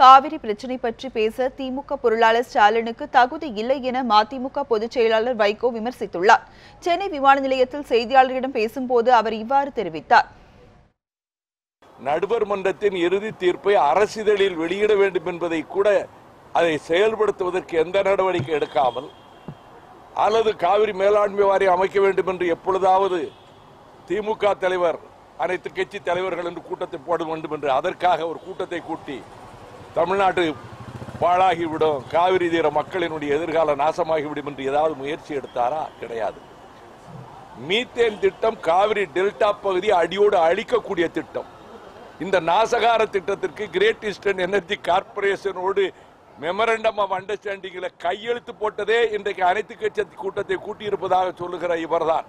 காவிரி பிரச்சினை பற்றி பேச திமுக பொருளாளர் ஸ்டாலினுக்கு தகுதி இல்லை என மதிமுக பொதுச் செயலாளர் வைகோ விமர்சித்துள்ளார். சென்னை விமான நிலையத்தில் செய்தியாளர்களிடம் பேசும்போது அவர் இவ்வாறு தெரிவித்தார். நடுவர் மன்றத்தின் இறுதி தீர்ப்பை அரசிதழில் வெளியிட வேண்டும் என்பதை கூட அதை செயல்படுத்துவதற்கு எந்த நடவடிக்கை எடுக்காமல் அல்லது காவிரி மேலாண்மை வாரியம் அமைக்க வேண்டும் என்று எப்பொழுதாவது திமுக தலைவர் அனைத்து கட்சி தலைவர்கள் என்று கூட்டத்தை போட வேண்டும் என்று அதற்காக ஒரு கூட்டத்தை கூட்டி தமிழ்நாடு பாழாகிவிடும். காவிரி தீர மக்களினுடைய எதிர்காலம் நாசமாகிவிடும் என்று ஏதாவது முயற்சி எடுத்தாரா? கிடையாது. மீத்தேன் திட்டம் காவிரி டெல்டா பகுதி அடியோடு அழிக்கக்கூடிய திட்டம். இந்த நாசகார திட்டத்திற்கு கிரேட் ஈஸ்டர்ன் எனர்ஜி கார்பரேஷனோடு மெமரண்டம் ஆஃப் அண்டர்ஸ்டாண்டிங்கில் கையெழுத்து போட்டதே இன்றைக்கு அனைத்து கட்சி கூட்டத்தை கூட்டியிருப்பதாக சொல்லுகிற இவர்தான்.